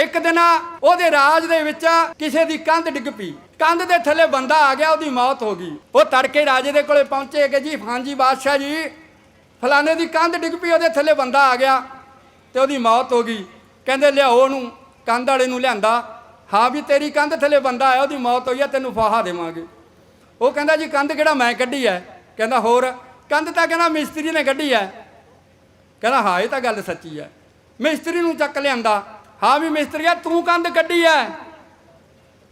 ਇੱਕ ਦਿਨ ਉਹਦੇ ਰਾਜ ਦੇ ਵਿੱਚ ਕਿਸੇ ਦੀ ਕੰਧ ਡਿੱਗ ਪਈ। ਕੰਧ ਦੇ ਥੱਲੇ ਬੰਦਾ ਆ ਗਿਆ, ਉਹਦੀ ਮੌਤ ਹੋ ਗਈ। ਉਹ ਤੜਕੇ ਰਾਜੇ ਦੇ ਕੋਲੇ ਪਹੁੰਚੇ ਕਿ ਜੀ ਹਾਂਜੀ ਬਾਦਸ਼ਾਹ ਜੀ, ਫਲਾਣੇ ਦੀ ਕੰਧ ਡਿੱਗ ਪਈ, ਉਹਦੇ ਥੱਲੇ ਬੰਦਾ ਆ ਗਿਆ ਤੇ ਉਹਦੀ ਮੌਤ ਹੋ ਗਈ। ਕਹਿੰਦੇ, ਲਿਆਓ ਉਹਨੂੰ, ਕੰਧ ਵਾਲੇ ਨੂੰ ਲਿਆਂਦਾ। ਹਾਂ ਵੀ, ਤੇਰੀ ਕੰਧ ਥੱਲੇ ਬੰਦਾ ਆਇਆ, ਉਹਦੀ ਮੌਤ ਹੋਈ ਆ, ਤੈਨੂੰ ਫਾਹਾ ਦੇਵਾਂਗੇ। ਉਹ ਕਹਿੰਦਾ, ਜੀ, ਕੰਧ ਕਿਹੜਾ ਮੈਂ ਕੱਢੀ ਐ? ਕਹਿੰਦਾ, ਹੋਰ, ਕੰਧ ਤਾਂ ਕਹਿੰਦਾ ਮਿਸਤਰੀ ਨੇ ਕੱਢੀ ਐ। ਕਹਿੰਦਾ, ਹਾਂ, ਇਹ ਤਾਂ ਗੱਲ ਸੱਚੀ ਐ। ਮਿਸਤਰੀ ਨੂੰ ਚੱਕ ਲਿਆਂਦਾ। ਹਾਂ ਵੀ ਮਿਸਤਰੀਆ ਤੂੰ ਕੰਧ ਕੱਢੀ ਐ।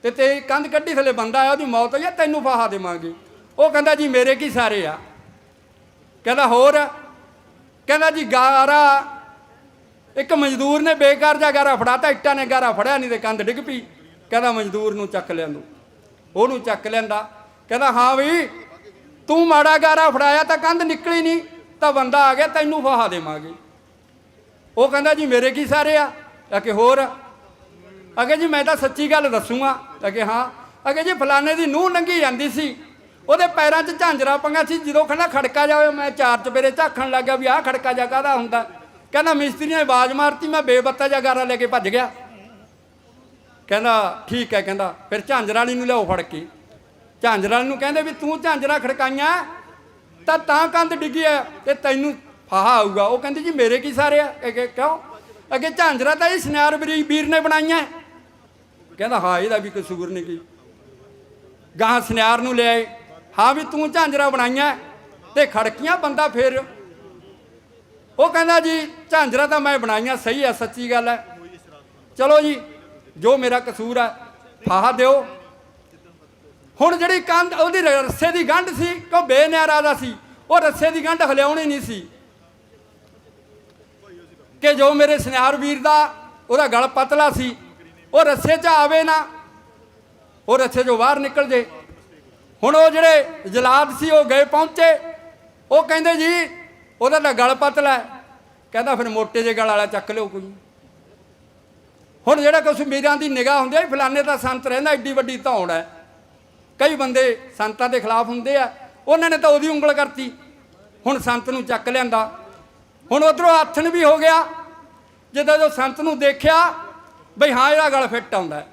ਤੇ ਤੇ ਕੰਧ ਕੱਢੀ, ਥੱਲੇ ਬੰਦਾ ਆ ਉਹਦੀ ਮੌਤ ਹੋਈ ਆ, ਤੈਨੂੰ ਫਾਹਾ ਦੇਵਾਂਗੇ। ਉਹ ਕਹਿੰਦਾ ਜੀ, ਮੇਰੇ ਕੀ ਸਾਰੇ ਆ? ਕਹਿੰਦਾ, ਹੋਰ? ਕਹਿੰਦਾ ਜੀ, ਗਾਰਾ, ਇੱਕ ਮਜ਼ਦੂਰ ਨੇ ਬੇਕਾਰ ਜਾ ਗਾਰਾ ਫੜਾਤਾ, ਇੱਟਾਂ ਨੇ ਗਾਰਾ ਫੜਿਆ, ਨਹੀਂ ਤੇ ਕੰਧ ਡਿੱਗ ਪਈ। ਕਹਿੰਦਾ, ਮਜ਼ਦੂਰ ਨੂੰ ਚੱਕ ਲਿਆਂਦੋ। ਉਹਨੂੰ ਚੱਕ ਲੈਂਦਾ ਕਹਿੰਦਾ, ਹਾਂ ਵੀ, ਤੂੰ ਮਾੜਾ ਗਾਰਾ ਫੜਾਇਆ ਤਾਂ ਕੰਧ ਨਿਕਲੀ ਨਹੀਂ, ਤਾਂ ਬੰਦਾ ਆ ਗਿਆ, ਤੈਨੂੰ ਫਾਹਾ ਦੇਵਾਂਗੇ। ਉਹ ਕਹਿੰਦਾ ਜੀ, ਮੇਰੇ ਕੀ ਸਾਰੇ ਆ? ਅਕੇ ਹੋਰ, ਅਗੇ ਜੀ ਮੈਂ ਤਾਂ ਸੱਚੀ ਗੱਲ ਦੱਸੂਗਾ ਅਗੇ ਹਾਂ, ਅਗੇ ਜੀ ਫਲਾਣੇ ਦੀ ਨੂੰਹ ਨੰਗੀ ਜਾਂਦੀ ਸੀ, ਉਹਦੇ ਪੈਰਾਂ 'ਚ ਝਾਂਜਰਾ ਪੰਗਾ ਸੀ, ਜਦੋਂ ਕਹਿੰਦਾ ਖੜਕਾ ਜਾਵੇ ਮੈਂ ਚਾਰ ਚਪੇਰੇ ਝਾਖਣ ਗਿਆ ਵੀ ਆਹ ਖੜਕਾ ਜਾ ਕਾਹਦਾ ਹੁੰਦਾ? ਕਹਿੰਦਾ ਮਿਸਤਰੀ ਨੇ ਆਵਾਜ਼ ਮਾਰਤੀ, ਮੈਂ ਬੇਬੱਤਾ ਜਾ ਗਾਰਾ ਲੈ ਕੇ ਭੱਜ ਗਿਆ। ਕਹਿੰਦਾ ਠੀਕ ਹੈ, ਕਹਿੰਦਾ, ਫਿਰ ਝਾਂਜਰਾ ਵਾਲੀ ਨੂੰ ਲਿਆਓ ਫੜ ਕੇ। ਝਾਂਜਰਾ ਵਾਲੀ ਨੂੰ ਕਹਿੰਦੇ ਵੀ ਤੂੰ ਝਾਂਜਰਾ ਖੜਕਾਈਆਂ, ਤਾਂ ਤਾਂ ਕੰਧ ਡਿੱਗੀ ਆ ਤੇ ਤੈਨੂੰ ਫਾਹਾ ਆਊਗਾ। ਉਹ ਕਹਿੰਦੀ ਜੀ ਮੇਰੇ ਕੀ ਸਾਰੇ ਆ? ਅੱਗੇ ਕਿਉਂ? ਅੱਗੇ ਝਾਂਜਰਾ ਤਾਂ ਇਹ ਸੁਨਿਆਰ ਵੀਰ ਵੀਰ ਨੇ ਬਣਾਈਆਂ। ਕਹਿੰਦਾ, ਹਾਂ, ਇਹਦਾ ਵੀ ਕਸੂਰ ਨਹੀਂ ਕੀ ਗਾਂ ਸੁਨਿਆਰ ਨੂੰ ਲਿਆਏ। ਹਾਂ ਵੀ ਤੂੰ ਝਾਂਜਰਾ ਬਣਾਈਆਂ ਤੇ ਖੜਕੀਆਂ ਬੰਦਾ ਫੇਰ। ਉਹ ਕਹਿੰਦਾ ਜੀ, ਝਾਂਜਰਾ ਤਾਂ ਮੈਂ ਬਣਾਈਆਂ, ਸਹੀ ਹੈ, ਸੱਚੀ ਗੱਲ ਹੈ। ਚਲੋ ਜੀ, ਜੋ ਮੇਰਾ ਕਸੂਰ ਹੈ, ਫਾਹਾ ਦਿਓ। ਹੁਣ ਜਿਹੜੀ ਕੰਧ, ਉਹਦੀ ਰੱਸੇ ਦੀ ਗੰਢ ਸੀ ਕੋ ਬੇਨਿਆਰਾ ਦਾ ਸੀ। ਉਹ ਰੱਸੇ ਦੀ ਗੰਢ ਹਲਿਆਉਣੀ ਨਹੀਂ ਸੀ। ਕਿ ਜੋ ਮੇਰੇ ਸੁਨਿਆਰ ਵੀਰ ਦਾ ਉਹਦਾ ਗਲ ਪਤਲਾ ਸੀ, ਉਹ ਰੱਸੇ 'ਚ ਆਵੇ ਨਾ, ਉਹ ਰੱਸੇ 'ਚੋਂ ਬਾਹਰ ਨਿਕਲ ਜੇ। ਹੁਣ ਉਹ ਜਿਹੜੇ ਜਲਾਦ ਸੀ, ਉਹ ਗਏ ਪਹੁੰਚੇ। ਉਹ ਕਹਿੰਦੇ ਜੀ, ਉਹਦਾ ਤਾਂ ਗਲ ਪਤਲਾ ਕਹਿੰਦਾ ਫਿਰ ਮੋਟੇ ਜੇ ਗਲ ਵਾਲਾ ਚੱਕ ਲਿਓ ਕੋਈ। ਹੁਣ ਜਿਹੜਾ ਕੁਛ ਮੀਰਾਂ ਦੀ ਨਿਗਾਹ ਹੁੰਦੀ ਹੈ ਵੀ ਫਲਾਣੇ ਦਾ ਸੰਤ ਰਹਿੰਦਾ, ਐਡੀ ਵੱਡੀ ਧੌਣ ਹੈ। ਕਈ ਬੰਦੇ ਸੰਤਾਂ ਦੇ ਖਿਲਾਫ ਹੁੰਦੇ ਆ। ਉਹਨਾਂ ਨੇ ਤਾਂ ਉਹਦੀ ਉਂਗਲ ਕਰਤੀ। ਹੁਣ ਸੰਤ ਨੂੰ ਚੱਕ ਲਿਆਂਦਾ। ਹੁਣ ਉਧਰੋਂ ਆਥਣ ਵੀ ਹੋ ਗਿਆ। ਜਦੋਂ ਜੋ ਸੰਤ ਨੂੰ ਦੇਖਿਆ, ਬਈ ਹਾਂ, ਇਹਦਾ ਗਲ ਫਿੱਟ ਆਉਂਦਾ।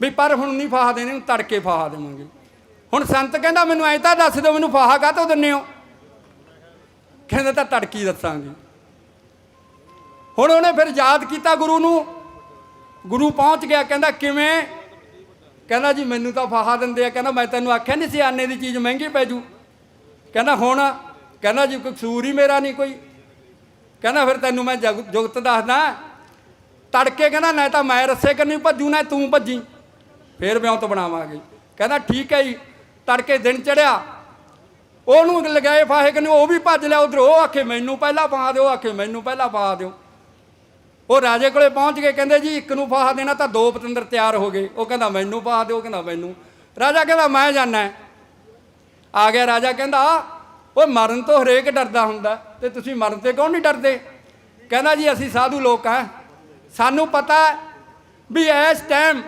ਵੀ ਪਰ ਹੁਣ ਨਹੀਂ ਫਾਹਾ ਦੇਣੇ ਨੂੰ ਤੜਕੇ ਫਾਹਾ ਦੇਵਾਂਗੇ। ਹੁਣ ਸੰਤ ਕਹਿੰਦਾ, ਮੈਨੂੰ ਐਂ ਤਾਂ ਦੱਸ ਦਿਓ, ਮੈਨੂੰ ਫਾਹਾ ਕਾਹਤੋਂ ਦਿੰਨੇ ਹੋ? ਕਹਿੰਦਾ, ਤਾਂ ਤੜਕੀ ਦੱਸਾਂਗੇ। ਹੁਣ ਉਹਨੇ ਫਿਰ ਯਾਦ ਕੀਤਾ ਗੁਰੂ ਨੂੰ। ਗੁਰੂ ਪਹੁੰਚ ਗਿਆ, ਕਹਿੰਦਾ, ਕਿਵੇਂ? ਕਹਿੰਦਾ, ਜੀ, ਮੈਨੂੰ ਤਾਂ ਫਾਹਾ ਦਿੰਦੇ ਆ। ਕਹਿੰਦਾ, ਮੈਂ ਤੈਨੂੰ ਆਖਿਆ ਨਹੀਂ ਸੀ, ਆਨੇ ਦੀ ਚੀਜ਼ ਮਹਿੰਗੀ ਪੈ ਜੂ। ਕਹਿੰਦਾ, ਹੁਣ ਕਹਿੰਦਾ ਜੀ ਕੋਈ ਕਸੂਰ ਹੀ ਮੇਰਾ ਨਹੀਂ ਕੋਈ। ਕਹਿੰਦਾ ਫਿਰ ਤੈਨੂੰ ਮੈਂ ਜਗ- ਜੁਗਤ ਦੱਸਦਾ। ਤੜਕੇ ਕਹਿੰਦਾ, ਨਾ ਤਾਂ ਮੈਂ ਰੱਸੇ ਕਰਨੀ ਭੱਜੂ, ਨਾ ਤੂੰ ਭੱਜੀ। ਫੇਰ ਵਿਉਂਤ ਬਣਾਵਾਂਗੇ। ਕਹਿੰਦਾ, ਠੀਕ ਹੈ ਜੀ। ਤੜਕੇ ਦਿਨ ਚੜਿਆ। ਉਹਨੂੰ ਲਗਾਏ ਫਾਹੇ ਕਨੇ, ਉਹ ਵੀ ਭੱਜ ਲਿਆ ਉਧਰ। ਉਹ ਆਖੇ, ਮੈਨੂੰ ਪਹਿਲਾਂ ਪਾ ਦਿਓ, ਆਖੇ, ਮੈਨੂੰ ਪਹਿਲਾਂ ਪਾ ਦਿਓ। ਉਹ ਰਾਜੇ ਕੋਲੇ ਪਹੁੰਚ ਕੇ ਕਹਿੰਦੇ, ਜੀ, ਇੱਕ ਨੂੰ ਫਾਹਾ ਦੇਣਾ ਤਾਂ ਦੋ ਪਤੰਦਰ ਤਿਆਰ ਹੋ ਗਏ। ਉਹ ਕਹਿੰਦਾ, ਮੈਨੂੰ ਪਾ ਦਿਓ, ਕਹਿੰਦਾ, ਮੈਨੂੰ। ਰਾਜਾ ਕਹਿੰਦਾ, ਮੈਂ ਜਾਣਾ ਆ ਗਿਆ ਰਾਜਾ, ਕਹਿੰਦਾ ਓਏ ਮਰਨ ਤੋਂ ਹਰੇਕ ਡਰਦਾ ਹੁੰਦਾ ਤੇ ਤੁਸੀਂ ਮਰਨ ਤੇ ਕਿਉਂ ਨਹੀਂ ਡਰਦੇ? ਕਹਿੰਦਾ ਜੀ, ਅਸੀਂ ਸਾਧੂ ਲੋਕ ਆ ਸਾਨੂੰ ਪਤਾ ਵੀ ਇਸ ਟਾਈਮ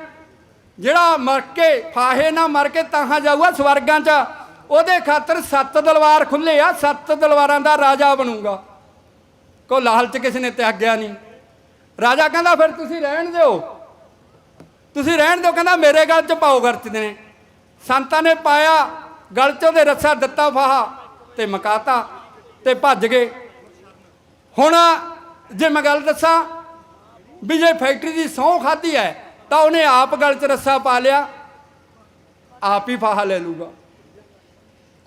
ਜਿਹੜਾ ਮਰ ਕੇ ਫਾਹੇ ਨਾ ਮਰ ਕੇ ਤਾਹਾਂ ਜਾਊਗਾ ਸਵਰਗਾਂ 'ਚ, ਉਹਦੇ ਖਾਤਰ ਸੱਤ ਦਲਵਾਰ ਖੁੱਲੇ ਆ, ਸੱਤ ਦਲਵਾਰਾਂ ਦਾ ਰਾਜਾ ਬਣੂਗਾ। ਕੋ ਲਾਲਚ ਕਿਸੇ ਨੇ ਤਿਆਗਿਆ ਨਹੀਂ। ਰਾਜਾ ਕਹਿੰਦਾ, ਫਿਰ ਤੁਸੀਂ ਰਹਿਣ ਦਿਓ। ਤੁਸੀਂ ਰਹਿਣ ਦਿਓ। ਕਹਿੰਦਾ, ਮੇਰੇ ਗਲ 'ਚ ਪਾਓ ਗਰਚਦੇ ਨੇ। ਸੰਤਾਂ ਨੇ ਪਾਇਆ, ਗਲ 'ਚ ਉਹਦੇ ਰੱਸਾ ਦਿੱਤਾ ਫਾਹਾ। ਤੇ ਮਕਾਤਾ ਤੇ ਭੱਜ ਗਏ। ਹੁਣ ਜੇ ਮੈਂ ਗੱਲ ਦੱਸਾਂ ਵੀ ਜੇ ਫੈਕਟਰੀ ਦੀ ਸਹੁੰ ਖਾਧੀ ਹੈ, ਤਾਂ ਉਹਨੇ ਆਪ ਗਲ 'ਚ ਰੱਸਾ ਪਾ ਲਿਆ। ਆਪ ਹੀ ਫਾਹਾ ਲੈ ਲੂਗਾ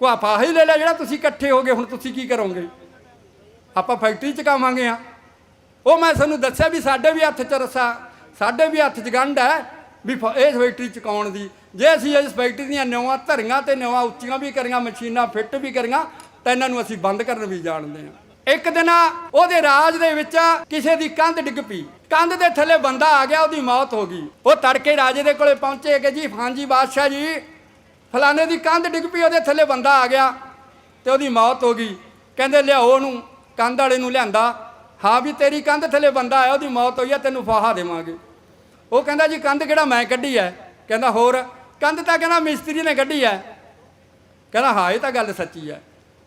ਕੋਈ ਫਾਹਾ ਹੀ ਲੈ ਲਿਆ ਜਿਹੜਾ ਤੁਸੀਂ ਇਕੱਠੇ ਹੋ ਗਏ, ਹੁਣ ਤੁਸੀਂ ਕੀ ਕਰੋਗੇ? ਆਪਾਂ ਫੈਕਟਰੀ ਚ ਕਾਵਾਂਗੇ ਆ ਉਹ ਮੈਂ ਤੁਹਾਨੂੰ ਦੱਸਿਆ ਵੀ ਸਾਡੇ ਵੀ ਹੱਥ 'ਚ ਰੱਸਾ, ਸਾਡੇ ਵੀ ਹੱਥ 'ਚ ਗੰਢ ਹੈ ਵੀ ਇਸ ਫੈਕਟਰੀ ਚ ਕਾਉਣ ਦੀ? ਜੇ ਅਸੀਂ ਇਸ ਫੈਕਟਰੀ ਦੀਆਂ ਨਵਾਂ ਧਰੀਆਂ ਤੇ ਨਵਾਂ ਉੱਚੀਆਂ ਵੀ ਕਰੀਆਂ, ਮਸ਼ੀਨਾਂ ਫਿੱਟ ਵੀ ਕਰੀਆਂ, ਤਾਂ ਇਹਨਾਂ ਨੂੰ ਅਸੀਂ ਬੰਦ ਕਰਨ ਵੀ ਜਾਣਦੇ ਹਾਂ। ਇੱਕ ਦਿਨ ਉਹਦੇ ਰਾਜ ਦੇ ਵਿੱਚ ਕਿਸੇ ਦੀ ਕੰਧ ਡਿੱਗ ਪਈ। ਕੰਧ ਦੇ ਥੱਲੇ ਬੰਦਾ ਆ ਗਿਆ, ਉਹਦੀ ਮੌਤ ਹੋ ਗਈ। ਉਹ ਤੜਕੇ ਰਾਜੇ ਦੇ ਕੋਲੇ ਪਹੁੰਚੇ ਕਿ ਜੀ ਹਾਂਜੀ ਬਾਦਸ਼ਾਹ ਜੀ, ਫਲਾਣੇ ਦੀ ਕੰਧ ਡਿੱਗ ਪਈ, ਉਹਦੇ ਥੱਲੇ ਬੰਦਾ ਆ ਗਿਆ ਤੇ ਉਹਦੀ ਮੌਤ ਹੋ ਗਈ। ਕਹਿੰਦੇ, ਲਿਆਓ ਉਹਨੂੰ, ਕੰਧ ਵਾਲੇ ਨੂੰ ਲਿਆਂਦਾ। ਹਾਂ ਵੀ, ਤੇਰੀ ਕੰਧ ਥੱਲੇ ਬੰਦਾ ਆਇਆ, ਉਹਦੀ ਮੌਤ ਹੋਈ ਆ, ਤੈਨੂੰ ਫਾਹਾ ਦੇਵਾਂਗੇ। ਉਹ ਕਹਿੰਦਾ, ਜੀ, ਕੰਧ ਕਿਹੜਾ ਮੈਂ ਕੱਢੀ ਐ ਕਹਿੰਦਾ, ਹੋਰ ਕੰਧ ਤਾਂ ਕਹਿੰਦਾ ਮਿਸਤਰੀ ਨੇ ਕੱਢੀ ਐ। ਕਹਿੰਦਾ, ਹਾਂ, ਇਹ ਤਾਂ ਗੱਲ ਸੱਚੀ ਐ।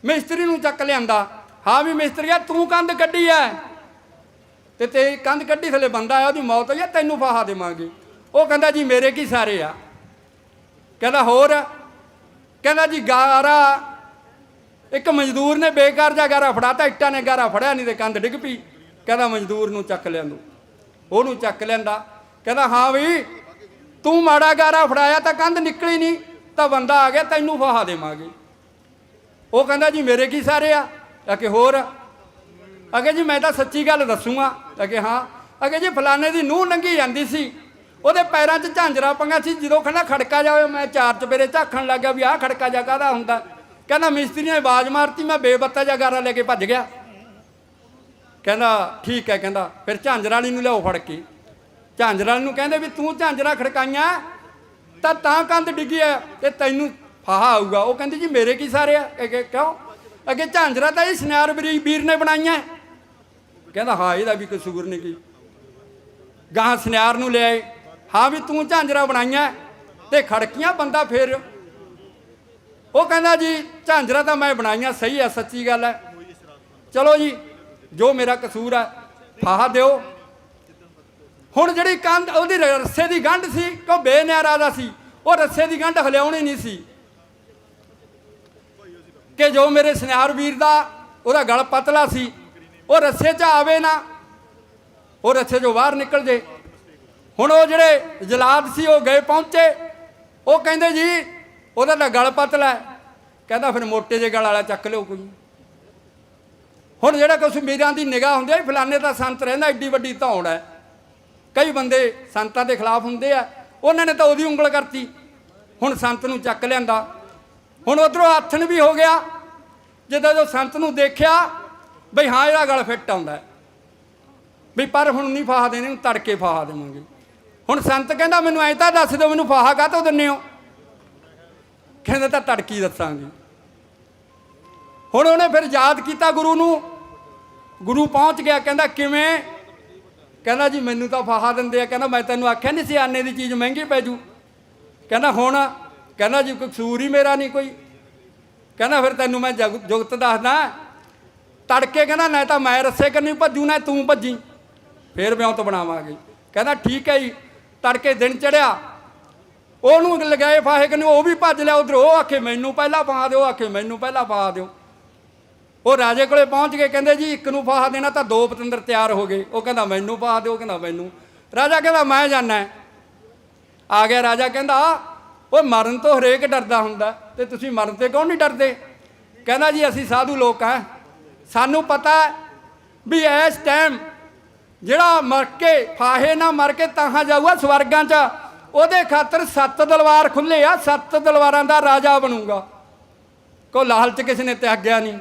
ਮਿਸਤਰੀ ਨੂੰ ਚੱਕ ਲਿਆਂਦਾ। ਹਾਂ ਵੀ ਮਿਸਤਰੀਆ ਤੂੰ ਕੰਧ ਕੱਢੀ ਐ। ਤੇ ਤੇ ਕੰਧ ਕੱਢੀ, ਥਲੇ ਬੰਦਾ ਆਇਆ, ਉਹਦੀ ਮੌਤ ਹੋਈ ਆ ਤੈਨੂੰ ਫਾਹਾ ਦੇਵਾਂਗੇ। ਉਹ ਕਹਿੰਦਾ, ਜੀ, ਮੇਰੇ ਕੀ ਸਾਰੇ ਆ। ਕਹਿੰਦਾ, ਹੋਰ? ਕਹਿੰਦਾ, ਜੀ, ਗਾਰਾ। ਇੱਕ ਮਜ਼ਦੂਰ ਨੇ ਬੇਕਾਰ ਜਾ ਗਾਰਾ ਫੜਾਤਾ, ਇੱਟਾਂ ਨੇ ਗਾਰਾ ਫੜਿਆ, ਨਹੀਂ ਤੇ ਕੰਧ ਡਿੱਗ ਪਈ। ਕਹਿੰਦਾ, ਮਜ਼ਦੂਰ ਨੂੰ ਚੱਕ ਲਿਆਂਦੋ। ਉਹਨੂੰ ਚੱਕ ਲੈਂਦਾ ਕਹਿੰਦਾ, ਹਾਂ ਵੀ ਤੂੰ ਮਾੜਾ ਗਾਰਾ ਫੜਾਇਆ ਤਾਂ ਕੰਧ ਨਿਕਲੀ ਨਹੀਂ, ਤਾਂ ਬੰਦਾ ਆ ਗਿਆ, ਤੈਨੂੰ ਫਹਾ ਦੇਵਾਂਗੇ। ਉਹ ਕਹਿੰਦਾ ਜੀ, ਮੇਰੇ ਕੀ ਸਾਰੇ ਆ? ਅਕੇ ਹੋਰ ਅਗੇ ਜੀ, ਮੈਂ ਤਾਂ ਸੱਚੀ ਗੱਲ ਦੱਸੂਗਾ। ਅਗੇ ਹਾਂ ਅਗੇ ਜੀ, ਫਲਾਣੇ ਦੀ ਨੂੰਹ ਨੰਗੀ ਜਾਂਦੀ ਸੀ। ਉਹਦੇ ਪੈਰਾਂ 'ਚ ਝਾਂਜਰਾ ਪੰਗਾ ਸੀ। ਜਦੋਂ ਕਹਿੰਦਾ, ਖੜਕਾ ਜਾਵੇ ਮੈਂ ਚਾਰ ਚਪੇਰੇ ਝਾਖਣ ਗਿਆ ਵੀ ਆਹ ਖੜਕਾ ਜਾ ਕਾਹਦਾ ਹੁੰਦਾ? ਕਹਿੰਦਾ, ਮਿਸਤਰੀ ਨੇ ਆਵਾਜ਼ ਮਾਰਤੀ, ਮੈਂ ਬੇਬੱਤਾ ਜਾ ਗਾਰਾ ਲੈ ਕੇ ਭੱਜ ਗਿਆ। ਕਹਿੰਦਾ, ਠੀਕ ਹੈ, ਕਹਿੰਦਾ, ਫਿਰ ਝਾਂਜਰਾ ਵਾਲੀ ਨੂੰ ਲਿਆਓ ਫੜ ਕੇ। ਝਾਂਜਰਾ ਨੂੰ ਕਹਿੰਦੇ ਵੀ ਤੂੰ ਝਾਂਜਰਾ ਖੜਕਾਈਆਂ, ਤਾਂ ਤਾਂ ਕੰਧ ਡਿੱਗੀ ਆ ਤੇ ਤੈਨੂੰ ਫਾਹਾ ਆਊਗਾ। ਉਹ ਕਹਿੰਦੀ ਜੀ ਮੇਰੇ ਕੀ ਸਾਰੇ ਆ? ਅੱਗੇ ਕਿ- ਕਿਉਂ? ਅੱਗੇ ਝਾਂਜਰਾ ਤਾਂ ਇਹ ਸੁਨਿਆਰ ਵੀਰ ਵੀਰ ਨੇ ਬਣਾਈਆਂ। ਕਹਿੰਦਾ ਹਾਂ, ਇਹਦਾ ਵੀ ਕਸੂਰ ਨਹੀਂ ਕੀ। ਗਾਂ ਸੁਨਿਆਰ ਨੂੰ ਲਿਆਏ। ਹਾਂ ਵੀ ਤੂੰ ਝਾਂਜਰਾ ਬਣਾਈਆਂ ਤੇ ਖੜਕੀਆਂ ਬੰਦਾ ਫੇਰ। ਉਹ ਕਹਿੰਦਾ ਜੀ, ਝਾਂਜਰਾ ਤਾਂ ਮੈਂ ਬਣਾਈਆਂ, ਸਹੀ ਹੈ ਸੱਚੀ ਗੱਲ ਹੈ ਚਲੋ ਜੀ, ਜੋ ਮੇਰਾ ਕਸੂਰ ਹੈ ਫਾਹਾ ਦਿਓ। ਹੁਣ ਜਿਹੜੀ ਕੰਧ, ਉਹਦੀ ਰੱਸੇ ਦੀ ਗੰਢ ਸੀ ਕੋ ਬੇਨਿਆਰਾ ਦਾ ਸੀ। ਉਹ ਰੱਸੇ ਦੀ ਗੰਢ ਹਲਿਆਉਣੀ ਨਹੀਂ ਸੀ। ਕਿ ਜੋ ਮੇਰੇ ਸੁਨਿਆਰ ਵੀਰ ਦਾ, ਉਹਦਾ ਗਲ ਪਤਲਾ ਸੀ, ਉਹ ਰੱਸੇ 'ਚ ਆਵੇ ਨਾ, ਉਹ ਰੱਸੇ 'ਚੋਂ ਬਾਹਰ ਨਿਕਲ ਜੇ। ਹੁਣ ਉਹ ਜਿਹੜੇ ਜਲਾਦ ਸੀ, ਉਹ ਗਏ ਪਹੁੰਚੇ। ਉਹ ਕਹਿੰਦੇ ਜੀ, ਉਹਦਾ ਤਾਂ ਗਲ ਪਤਲਾ ਕਹਿੰਦਾ ਫਿਰ ਮੋਟੇ ਜੇ ਗਲ ਵਾਲਾ ਚੱਕ ਲਿਓ ਕੋਈ। ਹੁਣ ਜਿਹੜਾ ਕੁਛ ਮੀਰਾਂ ਦੀ ਨਿਗਾਹ ਹੁੰਦੀ ਹੈ ਵੀ ਫਲਾਣੇ ਦਾ ਸੰਤ ਰਹਿੰਦਾ, ਐਡੀ ਵੱਡੀ ਧੌਣ ਹੈ। ਕਈ ਬੰਦੇ ਸੰਤਾਂ ਦੇ ਖਿਲਾਫ ਹੁੰਦੇ ਆ, ਉਹਨਾਂ ਨੇ ਤਾਂ ਉਹਦੀ ਉਂਗਲ ਕਰਤੀ। ਹੁਣ ਸੰਤ ਨੂੰ ਚੱਕ ਲਿਆਂਦਾ। ਹੁਣ ਉਧਰੋਂ ਆਥਣ ਵੀ ਹੋ ਗਿਆ। ਜਦੋਂ ਜੋ ਸੰਤ ਨੂੰ ਦੇਖਿਆ, ਬਈ ਹਾਂ, ਇਹਦਾ ਗਲ ਫਿੱਟ ਆਉਂਦਾ ਹੈ। ਵੀ ਪਰ ਹੁਣ ਨਹੀਂ ਫਾਹਾ ਦੇਣੇ ਨੂੰ ਤੜਕੇ ਫਾਹਾ ਦੇਵਾਂਗੇ। ਹੁਣ ਸੰਤ ਕਹਿੰਦਾ, ਮੈਨੂੰ ਐਂ ਤਾਂ ਦੱਸ ਦਿਓ, ਮੈਨੂੰ ਫਾਹਾ ਕਾਹਤੋਂ ਦਿੰਨੇ ਹੋ? ਕਹਿੰਦੇ, ਤਾਂ ਤੜਕੀ ਦੱਸਾਂਗੇ। ਹੁਣ ਉਹਨੇ ਫਿਰ ਯਾਦ ਕੀਤਾ ਗੁਰੂ ਨੂੰ। ਗੁਰੂ ਪਹੁੰਚ ਗਿਆ, ਕਹਿੰਦਾ, ਕਿਵੇਂ ਕਹਿੰਦਾ ਜੀ ਮੈਨੂੰ ਤਾਂ ਫਾਹਾ ਦਿੰਦੇ ਆ, ਕਹਿੰਦਾ ਮੈਂ ਤੈਨੂੰ ਆਖਿਆ ਨਹੀਂ ਸੀ ਆਨੇ ਦੀ ਚੀਜ਼ ਮਹਿੰਗੀ ਪੈ ਜੂ। ਕਹਿੰਦਾ ਹੁਣ, ਕਹਿੰਦਾ ਜੀ ਕੋਈ ਕਸੂਰ ਹੀ ਮੇਰਾ ਨਹੀਂ ਕੋਈ। ਕਹਿੰਦਾ ਫਿਰ ਤੈਨੂੰ ਮੈਂ ਜਗ- ਜੁਗਤ ਦੱਸਦਾ। ਤੜਕੇ ਕਹਿੰਦਾ ਨਾ ਤਾਂ ਮੈਂ ਰੱਸੇ ਕਰਨੀ ਭੱਜੂ, ਨਾ ਤੂੰ ਭੱਜੀ। ਫੇਰ ਵਿਉਂਤ ਬਣਾਵਾਂਗੇ। ਕਹਿੰਦਾ ਠੀਕ ਹੈ ਜੀ, ਤੜਕੇ ਦਿਨ ਚੜਿਆ। ਉਹਨੂੰ ਲਗਾਏ ਫਾਹੇ ਕਨੇ, ਉਹ ਵੀ ਭੱਜ ਲਿਆ ਉਧਰ। ਉਹ ਆਖੇ ਮੈਨੂੰ ਪਹਿਲਾਂ ਪਾ ਦਿਓ, ਆਖੇ ਮੈਨੂੰ ਪਹਿਲਾਂ ਪਾ ਦਿਓ। ਉਹ ਰਾਜੇ ਕੋਲੇ ਪਹੁੰਚ ਕੇ ਕਹਿੰਦੇ ਜੀ, ਇੱਕ ਨੂੰ ਫਾਹਾ ਦੇਣਾ ਤਾਂ ਦੋ ਪਤੰਦਰ ਤਿਆਰ ਹੋ ਗਏ। ਉਹ ਕਹਿੰਦਾ, ਮੈਨੂੰ ਪਾ ਦਿਓ, ਕਹਿੰਦਾ, ਮੈਨੂੰ। ਰਾਜਾ ਕਹਿੰਦਾ, ਮੈਂ ਜਾਣਾ ਆ ਗਿਆ ਰਾਜਾ ਕਹਿੰਦਾ ਉਹ ਮਰਨ ਤੋਂ ਹਰੇਕ ਡਰਦਾ ਹੁੰਦਾ ਤੇ ਤੁਸੀਂ ਮਰਨ ਤੇ ਕਿਉਂ ਨਹੀਂ ਡਰਦੇ? ਕਹਿੰਦਾ ਜੀ, ਅਸੀਂ ਸਾਧੂ ਲੋਕ ਆ ਸਾਨੂੰ ਪਤਾ ਵੀ ਇਸ ਟਾਈਮ ਜਿਹੜਾ ਮਰ ਕੇ ਫਾਹੇ ਨਾ ਮਰ ਕੇ ਤਾਹਾਂ ਜਾਊਗਾ ਸਵਰਗਾਂ 'ਚ, ਉਹਦੇ ਖਾਤਰ ਸੱਤ ਦਲਵਾਰ ਖੁੱਲੇ ਆ, ਸੱਤ ਦਲਵਾਰਾਂ ਦਾ ਰਾਜਾ ਬਣੂਗਾ। ਕੋ ਲਾਲਚ ਕਿਸੇ ਨੇ ਤਿਆਗਿਆ ਨਹੀਂ।